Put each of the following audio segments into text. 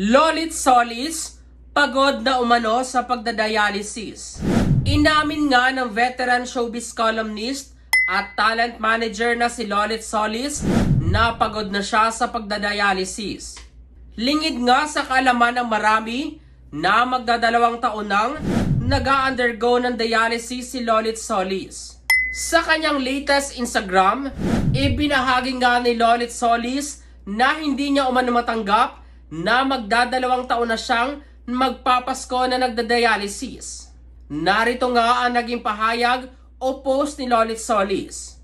Lolit Solis, pagod na umano sa pagdadialysis. Inamin nga ng veteran showbiz columnist at talent manager na si Lolit Solis na pagod na siya sa pagdadialysis. Lingid nga sa kaalaman ng marami na magdadalawang taon nang nag-undergo ng dialysis si Lolit Solis. Sa kanyang latest Instagram, ibinahagi nga ni Lolit Solis na hindi niya umano matanggap na magdadalawang taon na siyang magpapasko na nagdadialysis. Narito nga ang naging pahayag o post ni Lolit Solis.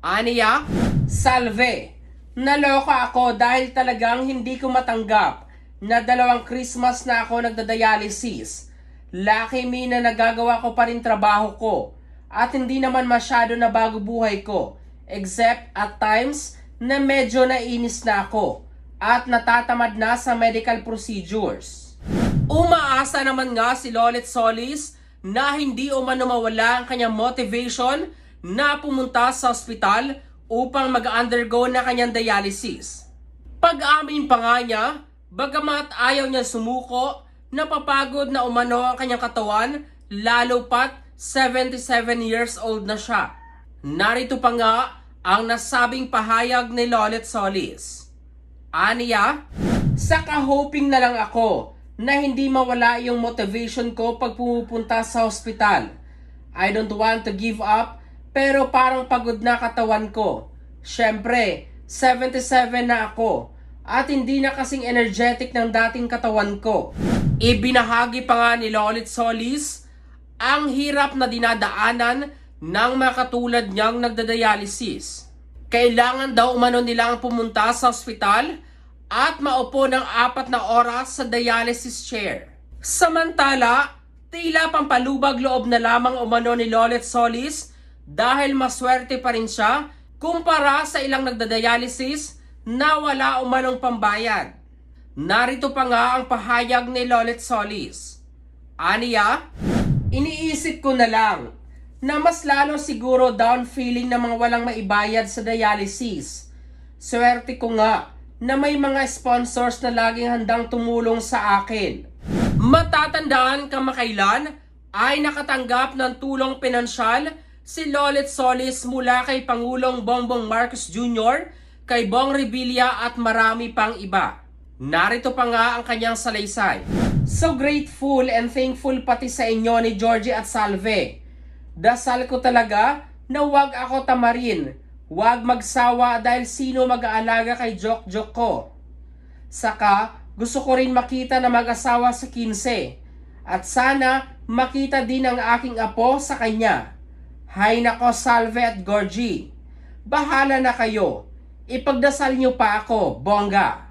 Aniya, salve. Naloka ako dahil talagang hindi ko matanggap na dalawang Christmas na ako nagdadialysis. Lucky me na nagagawa ko pa rin trabaho ko at hindi naman masyado na bago buhay ko except at times na medyo nainis na ako at natatamad na sa medical procedures. Umaasa naman nga si Lolit Solis na hindi umano mawala ang kanyang motivation na pumunta sa ospital upang mag-undergo na kanyang dialysis. Pag-amin pa nga niya, bagamat ayaw niya sumuko, napapagod na umano ang kanyang katawan, lalo pat 77 years old na siya. Narito pa nga ang nasabing pahayag ni Lolit Solis. Aniya, saka hoping na lang ako na hindi mawala yung motivation ko pag pumupunta sa hospital. I don't want to give up, pero parang pagod na katawan ko. Siyempre, 77 na ako at hindi na kasing energetic ng dating katawan ko. Ibinahagi pa nga ni Lolit Solis ang hirap na dinadaanan ng mga katulad niyang nagdadialysis. Kailangan daw umano nilang pumunta sa ospital at maupo ng apat na oras sa dialysis chair. Samantala, tila pampalubag loob na lamang umano ni Lolet Solis dahil maswerte pa rin siya kumpara sa ilang nagdadialysis na wala umanong pambayad. Narito pa nga ang pahayag ni Lolet Solis. Aniya, iniisip ko na lang na mas lalo siguro down feeling ng mga walang maibayad sa dialysis. Swerte ko nga na may mga sponsors na laging handang tumulong sa akin. Matatandaan kamakailan ay nakatanggap ng tulong pinansyal si Lolet Solis mula kay Pangulong Bongbong Marcos Jr., kay Bong Revilla at marami pang iba. Narito pa nga ang kanyang salaysay. So grateful and thankful pati sa inyo ni Georgie at Salve. Dasal ko talaga na wag ako tamarin. Wag magsawa dahil sino mag-aalaga kay Jok Jok ko. Saka, gusto ko rin makita na mag-asawa sa 15. At sana makita din ang aking apo sa kanya. Hay nako Salve at Gorgie. Bahala na kayo. Ipagdasal niyo pa ako, bongga.